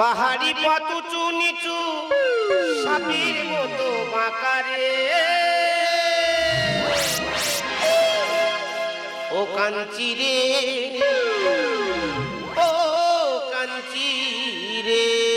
পাহাড়ি পথ উঁচু নিচু সাপের মতো বাঁকারে। ও কাঞ্চি রে ও কাঞ্চি রে।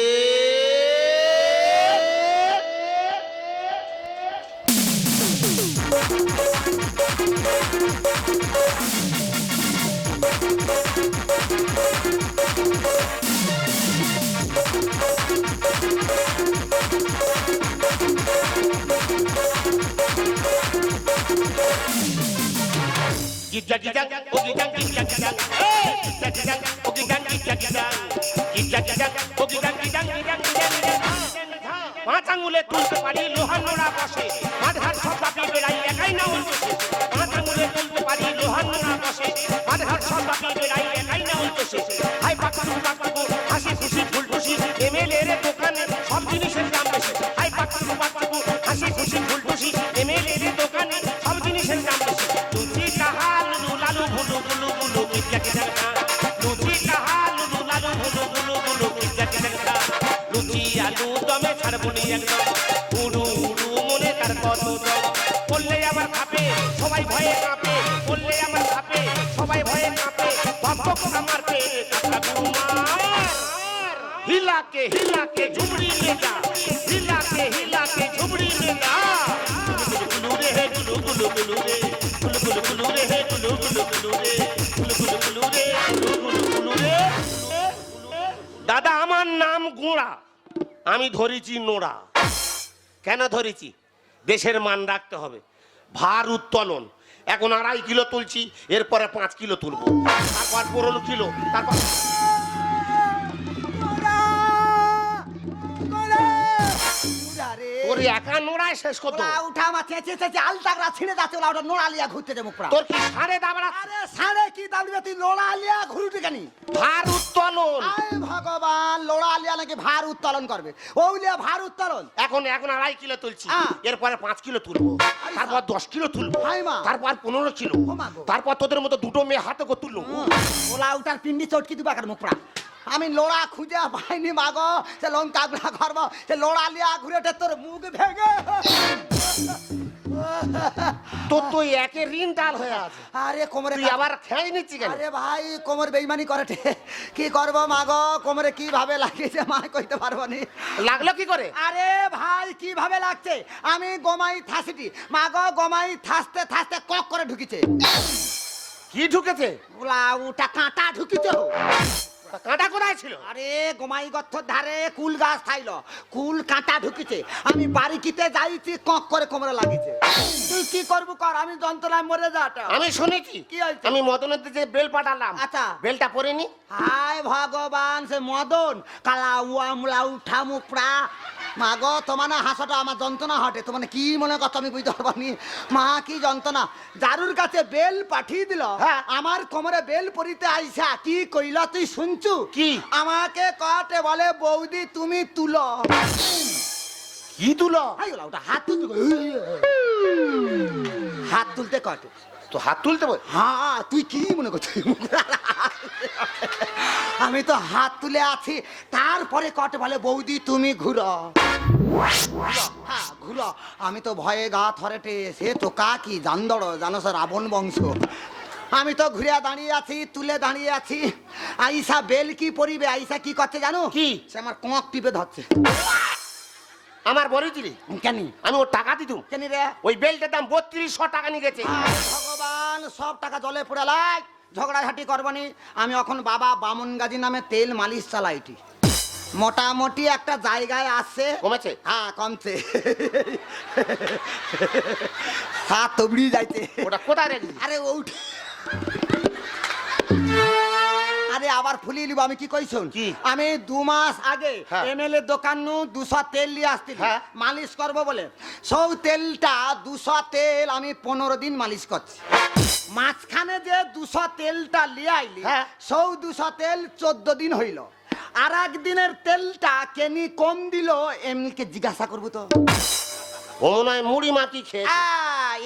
আঙুলে তুলতে পারি লোহার নোড়া বসে বললে আবার খাপে সবাই ভয়ে কাঁপে বললে আমার খাপে সবাই ভয়ে কাঁপে ভক্ত আমার পেটে কাটা ঘুমার হিলাকে হিলাকে ঝুমড়ি ले जा হিলাকে হিলাকে ঝুমড়ি ले जा গুলু রে হে গুলু গুলু গুলু রে গুলু গুলু গুলু রে হে গুলু গুলু গুলু রে গুলু গুলু গুলু রে গুলু গুলু গুলু রে দাদা আমার নাম গোড়া আমি ধরেছি নোড়া কেন ধরেছি দেশের মান রাখতে হবে ভার উত্তোলন। এখন আড়াই কিলো তুলছি এরপরে পাঁচ কিলো তুলবো। তারপর পনেরো কিলো তারপর তোর একা নোড়ায় শেষ করতো। উঠা আমার চেঁচে চেঁচে আলতাগড়া ছিঁড়ে যাচ্ছে ওরা ওটা নোড়া লিয়া ঘুরতে যাব পুরা। তোর কি সাড়ে দাবড়া? আরে সাড়ে কি তুই লিয়া ঘুরুটি কেন? ভার উত্তোলন। আয় ভগবান লোড়া লিয়া নাকি ভার উত্তোলন করবে? ওই লিয়া ভার উত্তোলন। এখন এখন আড়াই কিলো তুলছি। এরপরে পাঁচ কিলো তুলবো। তারপর দশ কিলো তুলবো। তারপর পনেরো কিলো। তারপর তোদের মতো দুটো মেয়ে হাতে করে তুললো ওলা উঠার পিন্ডি চটকি দিবা কেন মুখরা আমি লোড়া খুঁজে পাইনি মাগো। সে লঙ্কা গুলা করব সে লোড়া লিয়া ঘুরে তোর মুখ ভেঙে। তোর তো একে ঋণ ডাল হয়ে আছে আরে কোমরে তুই আবার খেয়ে নিচ্ছি কেন? আরে ভাই কোমর বেইমানি করে। কি করব মাগো? কোমরে কীভাবে লাগিয়েছে মা কইতে পারব নি। লাগল কি করে? আরে ভাই কীভাবে লাগছে? আমি গোমাই থাসিটি। মাগো গোমাই থাসতে থাসতে কক করে ঢুকিছে। কি ঢুকেছে? ওলা ওটা কাঁটা ঢুকিছে। কাঁটা কোথায় ছিল? আরে গোমাই গথর ধারে কুল গাছ থাইল। কুল কাঁটা ঢুকিছে। আমি বাড়ি কিতে যাইছি কক করে কোমরে লাগিছে। তুই কি করব কর? আমি যন্ত্রণায় মরে যাটা আমি শুনেছি। কি হয়েছে? আমি মদনের যে বেল পাঠালাম আচ্ছা। বেলটা পরিনি হায় ভগবান সে মদন। কালা উয়া মুলা উঠা মুপড়া মাগো তোমার না হাসাটা আমার যন্ত্রণা হটে। তোমার কি মনে কথা আমি বুঝতে পারবানি মা কি যন্ত্রণা? জারুর কাছে বেল পাঠিয়ে দিল। হ্যাঁ। আমার কোমরে বেল পরিতে আইসা কি কইল তুই শুনছু? কি? আমাকে কটে বলে বৌদি তুমি তুলো। কি তুলো? ওটা হাত তুলতে হাত তুলতে কটে। তো হাত তুলতে বল। হ্যাঁ তুই কি মনে করছিস? আমি তো হাত তুলে আছি তারপরে কটে বলে বৌদি তুমি ঘুরো। হ্যাঁ ঘুরো। আমি তো ভয়ে গা থরেটে সে তো কাকি জান্দড় জানো স্যার রাবণ বংশ। আমি তো ঘুরে দাঁড়িয়ে আছি তুলে দাঁড়িয়ে আছি। আইসা বেল কি পরিবে আইসা কি করছে জানো? কি? সে আমার কোঁক টিপে ধরছে। আমার বলেছিলি কেন? আমি ওর টাকা দিতুম। কেন রে? ওই বেলটার দাম বত্রিশশো টাকা নিয়ে গেছে। ভগবান সব টাকা জলে পড়ে লাই ঝগড়াঝাটি করবানি আমি এখন বাবা বামন গাজী নামে তেল মালিশ চালাইটি। মোটামুটি একটা জায়গায় আসছে কমেছে? হ্যাঁ কমছে। হ্যাঁ তবড়ি যাইতে। ওটা কোথায় আরে ওঠ। আরে আবার ফুলিয়ে নিব আমি কি কইছুন কি? আমি দু মাস আগে হ্যাঁ। এমএলএ দোকান নু দুশো তেল নিয়ে আসছি হ্যাঁ। মালিশ করব বলে সৌ তেলটা দুশো তেল আমি পনেরো দিন মালিশ করছি মাঝখানে যে দুশো তেলটা লিয়ে আইলি হ্যাঁ। সৌ দুশো তেল চোদ্দ দিন হইল আর একদিনের তেলটা কেনি কম দিল এমনিকে জিজ্ঞাসা করব তো ও মনে হয় মুড়ি মাটি খেয়ে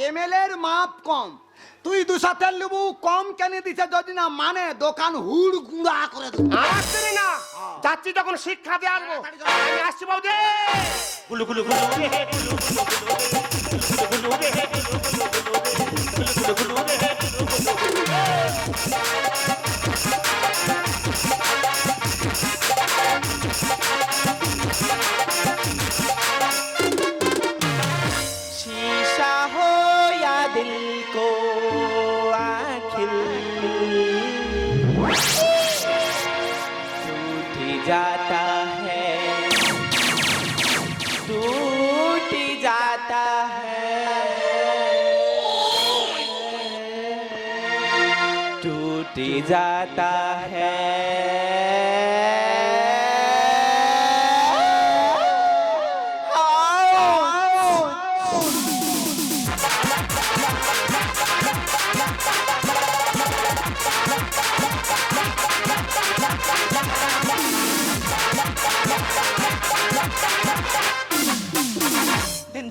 এমএলএর মাপ কম তুই দুশো তেল নেবু কম কেন দিছে যদি না মানে দোকান হুড় গুঁড়া করে দেবো না যাচ্ছি তখন শিক্ষা দিয়ে আসব আমি আসছি বৌদি গুলু গুলু গুলু গুলু গুলু গুলু जाता है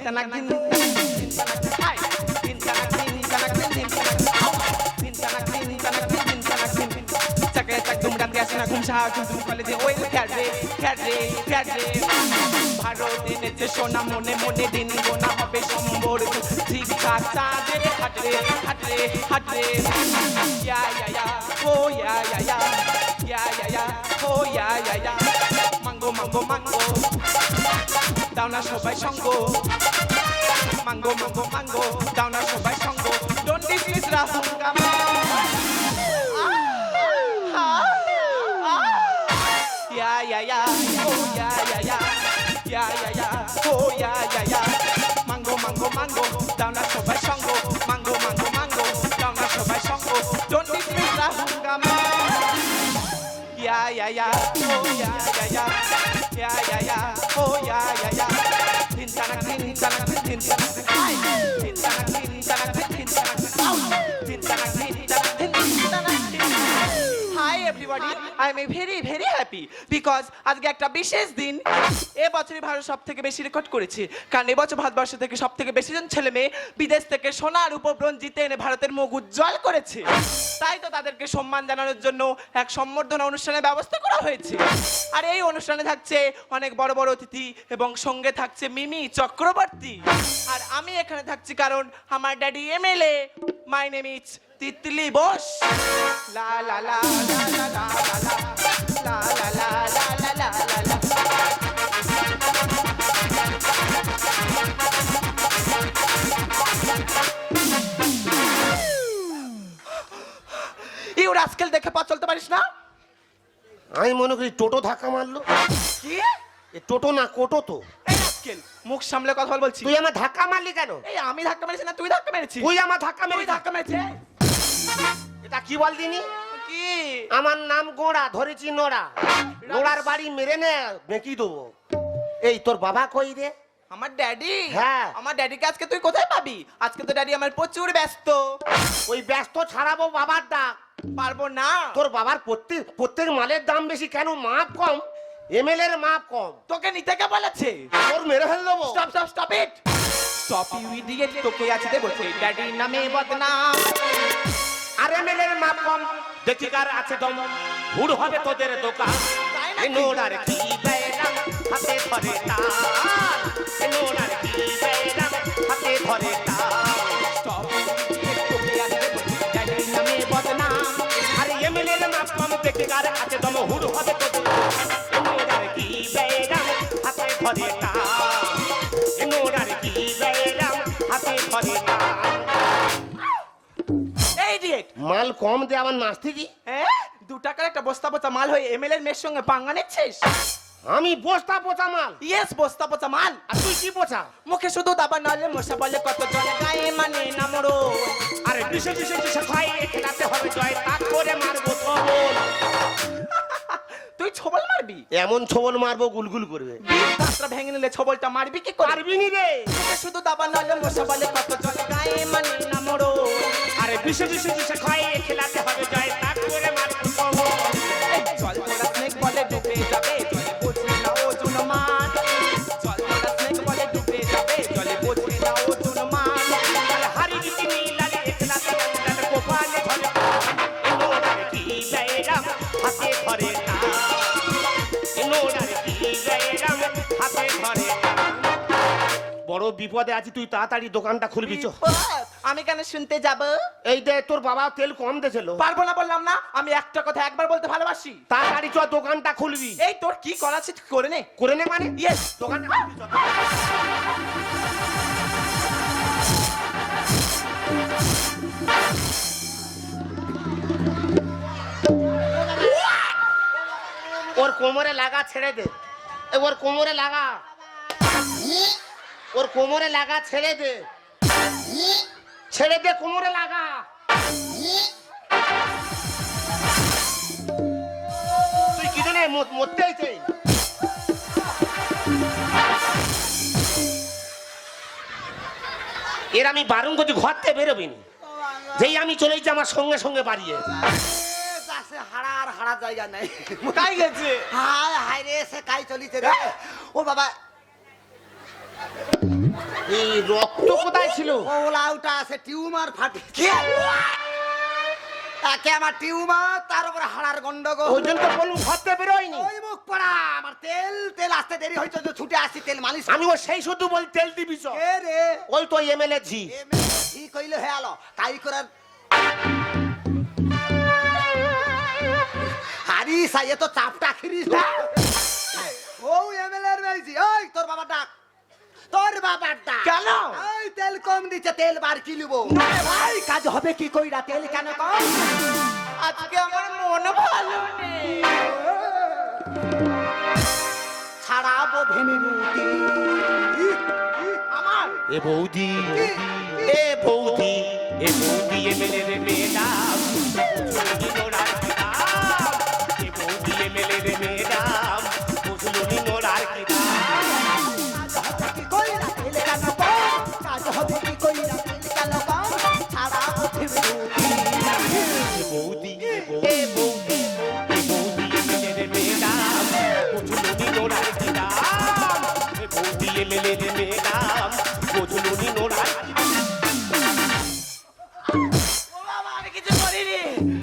Tanakin. Tanakin. ঘুম ঘুম কলে যে ওই রে ক্যাট রে ভারত এনেছে সোনা মনে মনে দিন গোনা হবে সম্বর। ঠিক চাঁদের হাট হাট হাট ইয়া ইয়া ইয়া, ও, ইয়া ইয়া ইয়া। ইয়া ইয়া ইয়া, ও, ইয়া ইয়া ইয়া। Mango mango mango. দাও না সবাই সঙ্গ। মাঙ্গো মাঙ্গো মাঙ্গো। দাও না সবাই সঙ্গ। ডোন্ট ডিসমিস রাহুল কামা দাও না সবাই সঙ্গ মাঙ্গো মাঙ্গো মাঙ্গো দাও না সবাই সঙ্গ ডোন্ট লিভ মি লা হুঙ্গামা ইয়া ইয়া ইয়া ও ইয়া ইয়া ইয়া ইয়া ইয়া ইয়া ও ইয়া ইয়া ইয়া তিন চানা তিন চানা তিন চানা তিন চানা তিন চানা তিন চানা everybody I am very very happy because আজকে একটা বিশেষ দিন। এ বছরই ভারত সব থেকে বেশি রেকর্ড করেছে। কারণ এবছর ভারতবর্ষ থেকে সব থেকে বেশি জন ছেলে মেয়ে বিদেশ থেকে সোনার উপব্রণ জিতে এনে ভারতের মুখ উজ্জ্বল করেছে। তাই তো তাদেরকে সম্মান জানানোর জন্য এক সম্বর্ধনা অনুষ্ঠানের ব্যবস্থা করা হয়েছে। আর এই অনুষ্ঠানে থাকছে অনেক বড় বড় অতিথি এবং সঙ্গে থাকছে মিমি চক্রবর্তী। আর আমি এখানে থাকছি কারণ আমার daddy MLA my name is Titli Bose লা লা লা লা লা লা লা লা লা লা লা লা লা লা ইউ রাস্কেল দেখে পা চলতে পারিস না আমি মনে করি টোটো ধাক্কা মারলো কি এ টোটো না কোটো তো এই রাস্কেল মুখ সামলে কথা বল বলছি তুই আমার ধাক্কা মারলি কেন এই আমি ধাক্কা মেরেছি না তুই ধাক্কা মেরেছিস তুই আমার ধাক্কা মেরে ধাক্কা মেরেছিস এটা কি বল দিনি? কি? আমার নাম গোড়া ধরেছি নোড়া। নোড়ার বাড়ি মেরে নে বেঁকি দেবো। এই তোর বাবা কই রে? আমার ড্যাডি? হ্যাঁ। আমার ড্যাডিকে আজকে তুই কোথায় পাবি? আজকে তো ড্যাডি আমার প্রচুর ব্যস্ত। ওই ব্যস্ত ছাড়াবো বাবার ডাক। পারব না। তোর বাবার প্রত্যেক প্রত্যেক মালের দাম বেশি কেন? মাপ কম। এমএল এর মাপ কম। তোকে নিতে কে বলেছে? তোর মেরে ফেল দেবো। Stop stop stop it stop you idiot তোকে আছে দেবো ড্যাডি নামে বদনাম। আর এমএল এর মাপ কম। দেখি কার আছে দম। হুড় হবে তোদের দোকান। নোড়ার কি বেরাম হাতে ধরে তাল। নোড়ার কি বেরাম হাতে ধরে তাল। স্টপ। তোকে আছে দেবো নামে বদনাম। আর এমএল এর মাপ কম দেখি কার আছে দম। হুড় হবে তোদের নোড়ার কি বেরাম হাতে ধরে তাল। মাল কম দে আমার নাস্তি দি। হ্যাঁ দু টাকার একটা বস্তা পচা মাল হয়ে এমএল এর মেয়ের সঙ্গে পাঙ্গা নিচ্ছিস? আমি বস্তা পচা মাল। ইয়েস বস্তা পচা মাল। আর তুই কি পচা? মুখে শুধু দাবা নালে মশা বলে কত জলে গায়ে মানে না মরো আরে বিশে বিশে বিশে খাই খেলাতে হবে জয় তাক করে মারবো তো তুই ছবল মারবি? এমন ছবল মারবো গুলগুল করবে। দাঁতটা ভেঙে নিলে ছবলটা মারবি কি করবি পারবি নি রে? শুধু দাবা নালে মশা বলে কত চলে গায়ে মানে না মরো আরে বিশে বিশে বিশে খাই খেলাতে হবে জয় তাক করে মারবো বিপদে আছি তুই তাড়াতাড়ি দোকানটা খুলবি চো আমি কেন শুনতে যাব? এই দে তোর বাবা তেল কম দিয়েছিল। পারব না বললাম না আমি একটা কথা একবার বলতে ভালোবাসি। তাড়াতাড়ি চ দোকানটা খুলবি। এই তোর কি করা আছে করে নে। করে নে মানে? ইয়েস দোকানটা খুলবি ওর কোমরে লাগা ছেড়ে দে। ওর কোমরে লাগা। ওর কোমরে লাগা ছেড়ে দে। ছেড়ে দে কোমরে লাগা। তুই কি জানে মরতে হয়েছে এর আমি বারণ করছি ঘর থেকে বেরোবি নি। যেই আমি চলে যাই আমার সঙ্গে সঙ্গে বাড়িয়ে। সে হাড়ার হাড়ার জায়গা নেই। কাই গেছে? হায় হায় রে সে কাই চলিছে রে? ও বাবা এই রক্ত কোথায় ছিল? ওলা ওটা আছে টিউমার ফাটি। তাকে আমার টিউমার তার উপরে হাড়ার গন্ডগোল। ওই জন্য তো বলুন ঘর বেরোয়নি। ওই মুখ পড়া আমার তেল তেল আসতে দেরি হয়েছে তো ছুটে আসছি তেল মালিশ আমি ও সেই শুধু বল তেল দিবি। এ রে? ওই তো এমএলএ ঝি ঠিক কইলে হয়ে আলো তাই করার হারি সাইয়ে তো চাপটা খিরিস। ও এমএলএ এর মেয়েছি ওই তোর বাবা ডাক। কেন? তেল কম দিচ্ছে তেল বার কি লিবো ভাই কাজ হবে কি কইরা তেল কেন কম? আজকে আমার মন ভালো নেই। ছাড়াবো আমার। এ বৌদি এ বৌদি এ বৌদি এমএলএ রে ম্যাডাম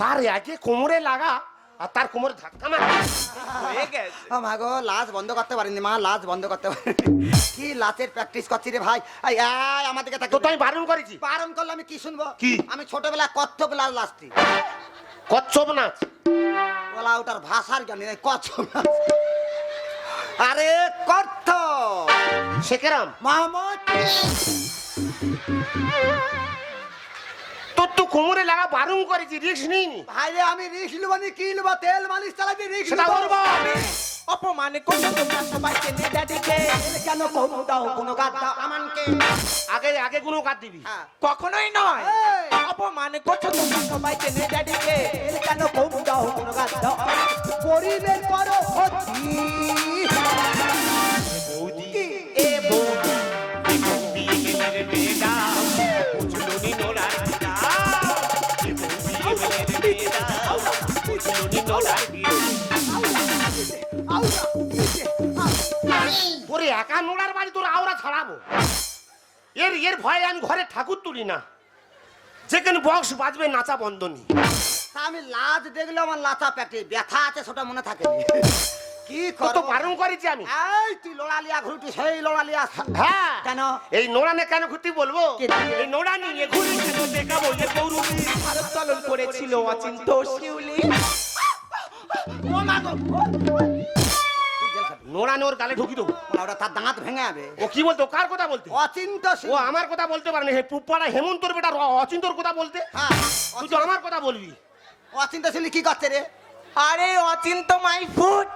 তার একে কোমরে লাগা আর তার কোমরে ধাক্কা মার। ও মা গো লাজ বন্ধ করতে পারিনি মা লাজ বন্ধ করতে পারিনি। কি লাচের প্র্যাকটিস করছি রে ভাই। আই আই আমার দিকে তো আমি বারণ করেছি? পারণ করলে আমি কি শুনব? কি? আমি ছোটবেলা কচ্ছপ লাল লাস্তি কচ্ছপ নাচ বলা ওটার ভাষার জ্ঞানী নেই কচ্ছপ নাচ। আরে কর্থ শেখেরাম। মোহাম্মদ তোর তো কোমরে লাগা বারণ করেছি রিক্স নিইনি। ভাই রে, আমি রিক্স লিবো নি কি লিবো? তেল মালিশ চালাবি রিক্স সেটা লিবো? করব। অপমান করছ তোমরা সবাই চেনে ড্যাডিকে কেন কম দাও কোনো গাদ আমানকে? আগে আগে কোনো কাট দিবি। হ্যাঁ। কখনোই নয়। এই! অপমান করছ তোমরা সবাই চেনে ড্যাডিকে তেল কেন কম দাও কোনো গাদ দাও পরিবেশ করো ক্ষতি ওরে একা নোড়ার বাড়ি তোর আওরা ছাড়াবো। এর এর ভয়ে আমি ঘরে ঠাকুর তুলি না। যেখানে বক্স বাজবে নাচা বন্ধ নেই। তা আমি লাজ দেখলে আমার লাচা পেটে ব্যথা আছে সেটা মনে থাকে কি তো তো করব? বারণ করেছি আমি। এই তুই লড়ালিয়া ঘুরটি সেই লড়ালিয়া হ্যাঁ। কেন? এই নোড়ানে কেন ঘুরতে বলব? কে? এই নোড়া নিয়ে ঘুরি দেখাবো যে গৌরবী ভারত চলন করেছিল অচিন্ত শিউলি। নোড়ানে ওর গালে ঢুকি দেবো। ওটা তার দাঁত ভেঙে যাবে। ও কি বলতো? কার কথা বলতে? অচিন্ত ও আমার কথা বলতে পারে না। হে পুপ্পাড়া হেমন্তর বেটা র- অচিন্তর কথা বলতে? হ্যাঁ, তুই তো আমার কথা বলবি। অচিন্ত ছিলি কি করছে রে? আরে Achinta my foot.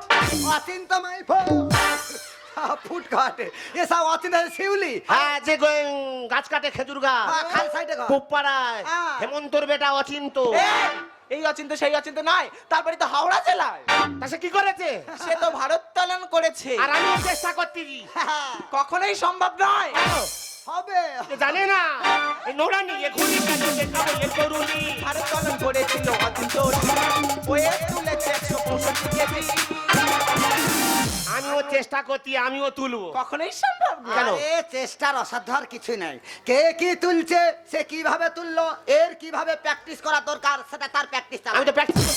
Achinta my foot. কাটে এসব অচিন্ত শিউলি। হ্যাঁ যে গ- গাছ কাটে খেজুর গাছ। হ্যাঁ, খাল সাইডে ঘর। পুপ্পাড়ায় হ্যাঁ। হেমন্তর বেটা অচিন্ত। এই! অচিন্ত সেই অচিন্ত নয়। তারপরে তো হাওড়া জেলায়। তা সে কি করেছে? সে তো ভারোত্তোলন করেছে। আর আমি চেষ্টা করতেছি কখনোই সম্ভব নয়। হবে। এ জানে না। এই নোড়া নিয়ে ঘুরি কাছে দেখাবো এ করুনি ভারোত্তোলন করেছিল অচিন্ত ওয়ে তুলেছে একশো পঁয়ষট্টি কেজি চেষ্টা করছি আমিও তুলবো। কখনোই সম্ভব কেন? আরে চেষ্টার অসাধ্য আর কিছুই নাই। কে কি তুলছে সে কীভাবে তুললো এর কীভাবে প্র্যাকটিস করা দরকার সেটা তার প্র্যাকটিস আমি তো প্র্যাকটিস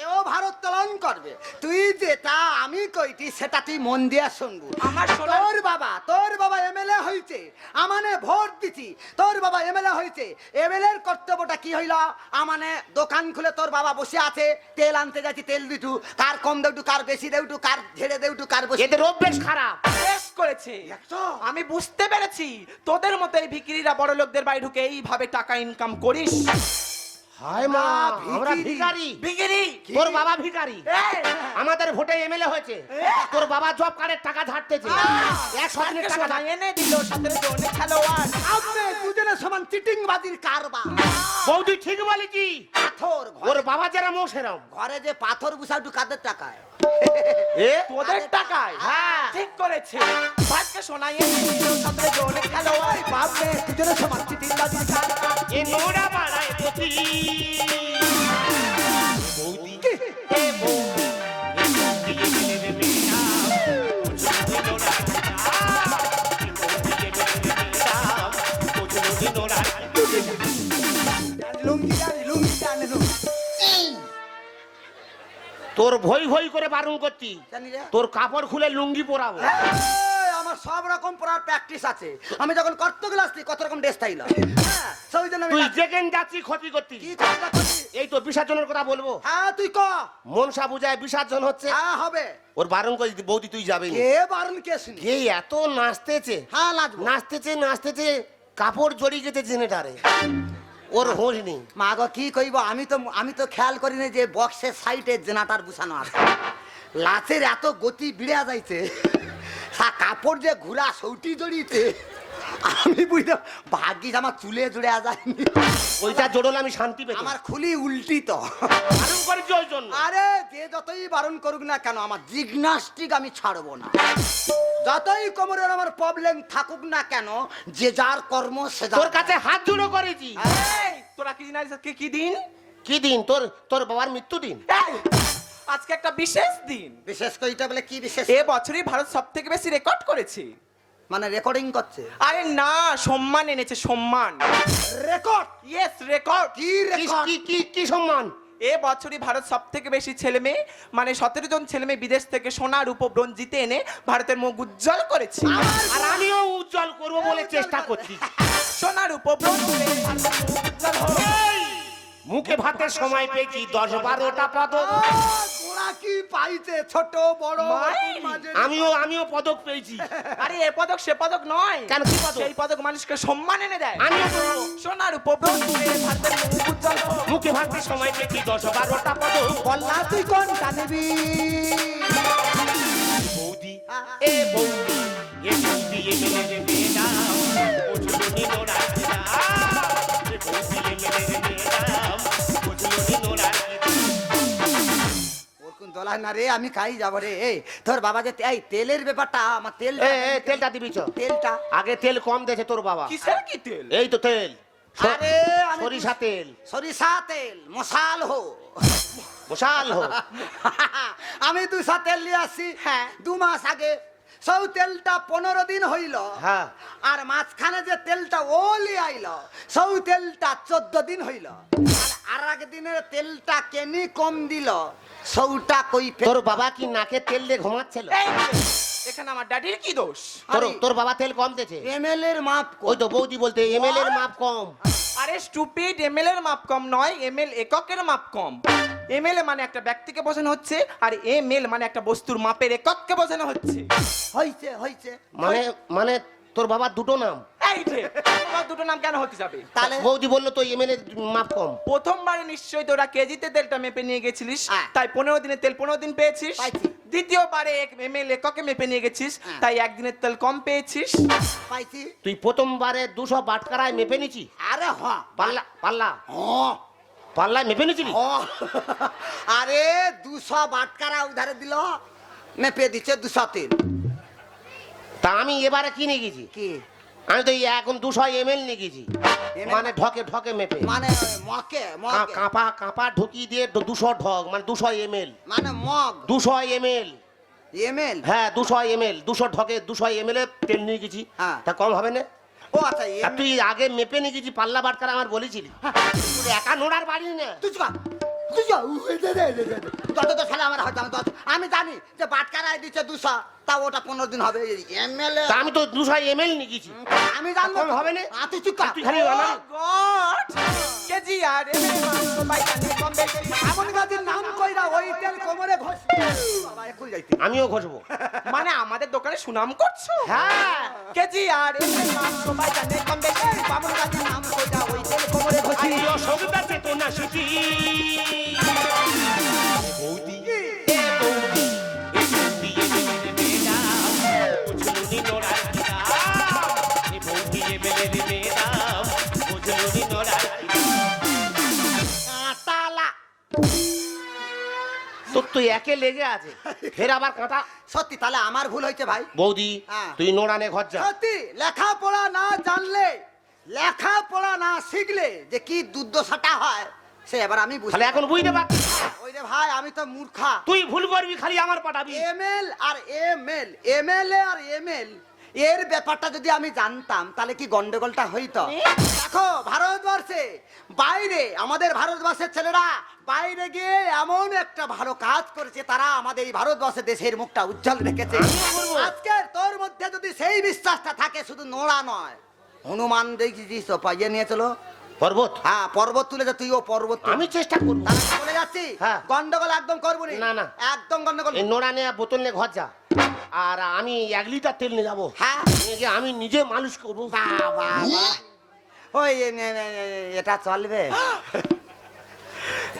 এও ভারোত্তোলন করবে। তুই যেটা আমি কইটি সেটা তুই মন দিয়ে শুনবু। আমার তোর বাবা তোর বাবা এমএলএ হইছে। দিয়েছি তোর বাবা এমএলএ হয়েছে এমএলএ এর কর্তব্যটা কি হইল? আমানে দোকান খুলে তোর বাবা বসে আছে। তেল আনতে যাচ্ছি তেল দিটু। কার কম দেউটু কার বেশি দেউটু কার ঝেড়ে দেউটু কার বসে এদের অভ্যেস খারাপ। বেশ করেছে। আমি বুঝতে পেরেছি। তোদের মতো এই ভিকিরিরা বড় লোকদের বাড়ি ঢুকে এইভাবে টাকা ইনকাম করিস। হায় মা আমরা ভিখারি। ভিখারি তোর বাবা ভিখারি। আমাদের ভোটে এমএলএ হয়েছে। তোর বাবা জব কার্ডের টাকা ঝাড়তেছে একশো দিনের টাকা এনে দিল সতেরো জন খেলোয়াড়। আপনি দুজনের সমান চিটিং কারবার। বৌদি ঠিক বলেছি। পাথর ঘরে- ওর বাবা যেরম ও সেরম ঘরে যে পাথর বুসাটু কাদের টাকায়? এ? তোদের টাকায়। হ্যাঁ। ঠিক করেছে। ভাগ্যে শোনাই সামনে জোরে খেলোয়াড় ভাবলে দুজনের সমান বাজির কারবার এ নোরা বাড়ায় প্রতি বৌদি। এ বৌদি। তোর ভই ভই করে বারণ করতি। তোর কাপড় খুলে লুঙ্গি পরাবো। এই, আমার সব রকম পরার প্র্যাকটিস আছে। আমি যখন কর্ত গেলে আসছি কত রকম ড্রেস স্টাইল সেই জন্য তুই। যেখানে যাচ্ছি ক্ষতি করতি কি এই তো বিসর্জনের কথা বলব। হ্যাঁ তুই ক? মনসা পূজায় বিসর্জন হচ্ছে। হ্যাঁ হবে। ওর বারণ করে বৌদি তুই যাবি। কে বারণ কে শুনি? কে এত নাচতেছে? হ্যাঁ নাচবো। নাচতেছে নাচতেছে কাপড় জড়িয়ে গেছে জেনেটারে। ওর হোশ নেই। মা গো কি কইব? আমি তো আমি তো খেয়াল করি না যে বক্সের সাইডে জেনাটার বুসানো আছে। লাচের এত গতি বিড়া যাইছে সা কাপড় যে ঘুরা সৌটি জড়িয়েছে। আমি বুঝতে ভাগ্যিস আমার চুলে জুড়ে যায়নি ওইটা জোড়লে আমি শান্তি পেতাম আমার খুলি উল্টি তো। বারণ করেছি ওই জন্য। আরে যে যতই বারণ করুক না কেন আমার জিগনাস্টিক আমি ছাড়বো না। যতই কোমরের আমার প্রবলেম থাকুক না কেন যে যার কর্ম সে তোর কাছে হাত জুড়ো করেছি। এই, তোরা কি জানিস আজকে কি দিন? কি দিন? তোর তোর বাবার মৃত্যু দিন। এই, আজকে একটা বিশেষ দিন। বিশেষ করে এটা বলে কি বিশেষ? এ বছরই ভারত সব থেকে বেশি রেকর্ড করেছে। মানে রেকর্ডিং করছে। আরে না সম্মান এনেছে সম্মান। রেকর্ড ইয়েস রেকর্ড কি রেকর্ড কি কি কি সম্মান? এ বছরই ভারত সব থেকে বেশি ছেলে মেয়ে মানে সতেরো জন ছেলে মেয়ে বিদেশ থেকে সোনা রূপ ব্রোঞ্জ জিতে এনে ভারতের মুখ উজ্জ্বল করেছে। আর আমিও উজ্জ্বল করব বলে চেষ্টা করছি। সোনা রূপ ব্রোঞ্জ জিতে ভারতের মুখ উজ্জ্বল হলো। মুখে ভাতের সময় পেয়েছি দশ বারোটা পদক। গোড়া কি পাইছে ছোট বড়। মাঝে আমিও আমিও পদক পেয়েছি আরে এ পদক সে পদক নয় কেন, কি পদক? সেই পদক মানুষকে সম্মান এনে দেয় আমিও। সোনার ভারতের মুখ ভাতের সময় পেয়েছি দশ বারোটা পদক বললা তুই কোন জানিবি বৌদি এ বৌদি এ বৌদি এ মেলে রে মেয়েরা ও ঝুলুনি নোড়া দিলা ওর না রে আমি খাই যাব রে। এই তোর বাবা যে এই তেলের ব্যাপারটা আমার তেল তেলটা দিবি চ তেলটা। আগে তেল কম দেছে তোর বাবা। কিসের কি তেল? এই তো তেল। আরে সরিষা তেল। সরিষা তেল মশাল হো। মশাল হো। আমি দুশা তেল নিয়ে আসছি। হ্যাঁ। দু মাস আগে সব তেলটা পনেরো দিন হইল। হ্যাঁ। আর মাঝখানে যে তেলটা ও লিয়ে আইল সব তেলটা চোদ্দ দিন হইল। আর এক দিনের তেলটা কেনি কম দিল সৌটা কই তোর বাবা কি নাকে তেল দিয়ে ঘুমাচ্ছিল? এখানে আমার ড্যাডির কি দোষ? তোর তোর বাবা তেল কম দেছে এমএল এর মাপ কই ওই তো বৌদি বলতে এমএল এর মাপ কম। আরে স্টুপিড এমএল এর মাপ কম নয় এমএল এককের মাপ কম। এমএল মানে একটা ব্যক্তিকে বোঝানো হচ্ছে আর এমএল মানে একটা বস্তুর মাপের একককে বোঝানো হচ্ছে। হইছে হইছে। মানে মানে তোর বাবার দুটো নাম। এই যে তোমার দুটো নাম কেন হতে যাবে? তাহলে বৌদি বলল তো এমএল এর মাপ কম। প্রথমবারে নিশ্চয়ই তোরা কেজিতে তেলটা মেপে নিয়ে গেছিলিস হ্যাঁ। তাই পনেরো দিনের তেল পনেরো দিন পেয়েছিস। দ্বিতীয়বারে এমএল এককে মেপে নিয়ে গেছিস হ্যাঁ। তাই একদিনের তেল কম পেয়েছিস। পাইছি। তুই প্রথমবারে দুশো বাটকারায় মেপে নিছি আরে হ। পাল্লা পাল্লা হ। পাল্লায় মেপে নিছিলি হ আরে দুশো বাটকারা উধারে দিল মেপে দিচ্ছে দুশো তিন। তা আমি এবারে কি নিয়ে গেছি? কি? আমি তো এখন দুশো এমএল নিয়ে গেছি? মানে ঢকে ঢকে মেপে। মানে মকে কাঁপা কাঁপা ঢুকিয়ে দিয়ে দুশো ঢক মানে দুশো এমএল মানে মগ। দুশো এমএল এমএল হ্যাঁ দুশো এমএল দুশো ঢকে দুশো এম এমএল তেল নিয়ে গেছি। হ্যাঁ। তা কম হবে না? ও আচ্ছা আর তুই আগে মেপে নিয়ে গেছি পাল্লা বাটকার আমার বলেছিলি। তোর একা নোড়ার বাড়ি না। তুই চুপ কর। দুশো উই, দে, দে, দে, দে, দে। যত তো সালে আমার হয়তো আমি জানি যে বাটকারায় দিচ্ছে দুশো তা ওটা পনেরো দিন হবে। এমএলএ তা আমি তো দুশো এমএল নিয়েছি আমি জানব। কম হবে না? আ, তুই চুপ কর। তুই খালি বানা। গড! কেজি আর এমএল মাংস বাইকানে কম বেশি এমন গাছের নাম কইরা ওই তেল কোমরে ঘষ যাইতে আমিও ঘটবো মানে আমাদের দোকানে সুনাম করছ? হ্যাঁ। কেজি আর সবাই জানে কম বেশি। বাবুর কাছে নাম কইরা ওই তেল কোমরে ঘষি। অসুবিধা চেতনা শিখি তোর তো একে লেগে আছে। ফের আবার কাঁটা সত্যি তাহলে আমার ভুল হয়েছে ভাই। বৌদি হ্যাঁ। তুই নোড়ানে ঘর যা। সত্যি লেখাপড়া না জানলে লেখাপড়া না শিখলে যে কি দুর্দশাটা হয় সে এবার আমি বুঝি তাহলে এখন বুঝতে পারছিস? ওই রে ভাই আমি তো মূর্খা। তুই ভুল করবি খালি আমার পাঠাবি। এমএল আর এমএল এমএলএ আর এমএল এর ব্যাপারটা যদি আমি জানতাম তাহলে কি গন্ডগোলটা হইতো? দেখো ভারতবর্ষে বাইরে আমাদের ভারতবর্ষের ছেলেরা বাইরে গিয়ে এমন একটা ভালো কাজ করেছে তারা আমাদের এই ভারতবর্ষে দেশের মুখটা উজ্জ্বল রেখেছে। আজকে তোর মধ্যে যদি সেই বিশ্বাসটা থাকে শুধু নোড়া নয়। হনুমান দেখেছিস তো পাইয়ে নিয়ে চলো। পর্বত? হ্যাঁ পর্বত তুলে যা তুইও পর্বত তুল। আমি চেষ্টা করব। তাহলে বলে যাচ্ছি? হ্যাঁ। গন্ডগোল একদম করব না, না। একদম গন্ডগোল এই নোড়া নিয়ে বোতল নিয়ে ঘর যা। আর আমি এক লিটার তেল নিয়ে যাব। হ্যাঁ। নিয়ে গিয়ে আমি নিজে মালিশ করব। বাবা ওই এ, এটা চলবে?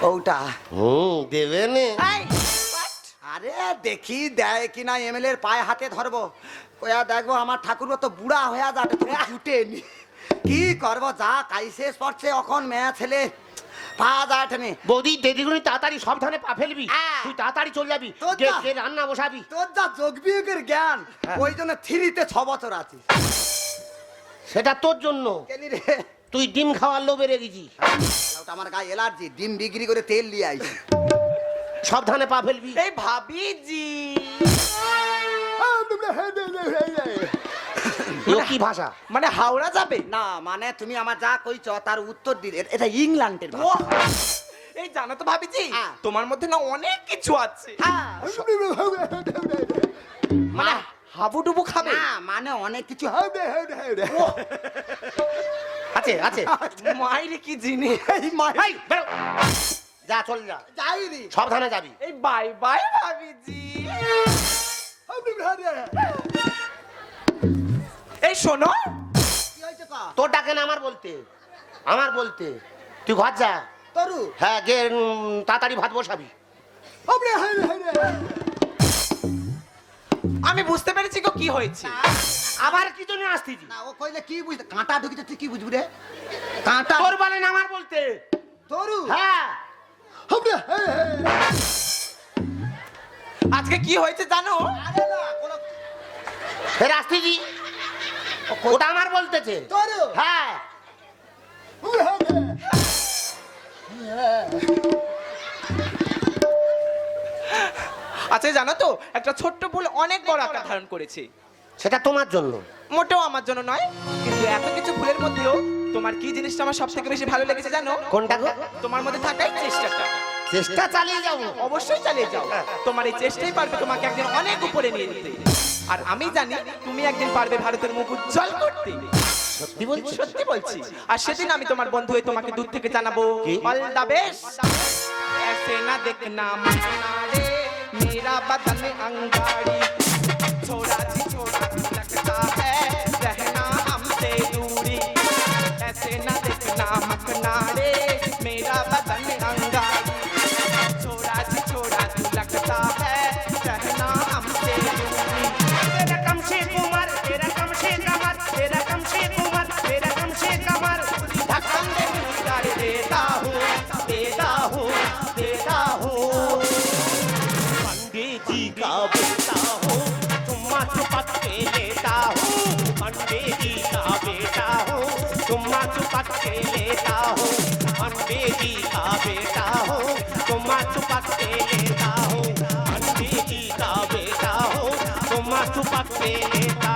ওটা? হুম দেবে নে। আরে দেখি দেয় কিনা এমএলএ এর পায়ে হাতে ধরবো। কয়া দেখব আমার ঠাকুর তো বুড়া হয়ে যাবে জুটে নি। কি করব যা কাইসে পড়ছে এখন মেয়ে ছেলে। পা যাঠেনি বৌদি দেরি করে তাড়াতাড়ি সাবধানে পা ফেলবি। হ্যাঁ। তুই তাড়াতাড়ি চলে যাবি গিয়ে রান্না বসাবি। তোর যা যোগ বিয়োগের জ্ঞান হ্যাঁ। ওই জন্য থ্রিতে ছ বছর আছিস সেটা তোর জন্য। তুই ডিম খাওয়ার লোভে রেগেছি ওটা আমার গায়ে এলার্জি ডিম বিক্রি করে তেল নিয়ে আইছি। সাবধানে পা ফেলবি। এই ভাবিজি এও কি ভাষা। মানে হাওড়া যাবে? না মানে তুমি আমার যা কইছ তার উত্তর দিলে। এটা ইংল্যান্ডের ভাষা। এই জানো তো ভাবিজি হ্যাঁ। তোমার মধ্যে না অনেক কিছু আছে। হ্যাঁ। মানে হাবুডুবু খাবে? না মানে অনেক কিছু। হবে। আছে আছে। মাইরে কি জিনিস? এই মাই- যা চল যা। যাই রে। সাবধানে যাবি। এই বাই বাই ভাবিজি। এই শোনো। কি হয়েছে ক? তোর ডাকে না আমার বলতে? আমার বলতে? তুই ঘর যা। তরু? হ্যাঁ গে তাড়াতাড়ি ভাত বসাবি। আমি বুঝতে পেরেছি গো কি হয়েছে। আবার কি জন্য আসতিছি না ও কইলে কি বুঝতে কাঁটা ঢুকিতে তুই কি বুঝবি রে? কাঁটা তোর বলেন আমার বলতে। তরু? হ্যাঁ। আজকে কি হয়েছে জানো? আরে না, কোনো- ফের আসতিছি ওটা আমার বলতেছে। হ্যাঁ। আচ্ছা জানো তো একটা ছোট্ট ভুল অনেক বড় আকার ধারণ করেছে। সেটা তোমার জন্য। মোটেও আমার জন্য নয় কিন্তু এত কিছু ভুলের মধ্যেও তোমার কি জিনিসটা আমার সব থেকে বেশি ভালো লেগেছে জানো? কোনটা গো? তোমার মধ্যে থাকাই চেষ্টাটা। চেষ্টা চালিয়ে যাও অবশ্যই চালিয়ে যাও। তোমার এই চেষ্টাই পারবে তোমাকে একদিন অনেক উপরে নিয়ে যেতে। আর আমি জানি তুমি একদিন পারবে ভারতের মুখ উজ্জ্বল করতে সত্যি বলছো সত্যি বলছি আর সেদিন আমি তোমার বন্ধু হয়ে তোমাকে দূর থেকে জানাবো কি? অল দা বেস্ট ऐसे ना देखना मना रे मेरा बदन अंगारी छोड़ा जी छोड़ा लेता हूँ जी का बेटा हूँ, तुम्हारा चुपक के लेता हूँ। का बेटा हूँ के लेता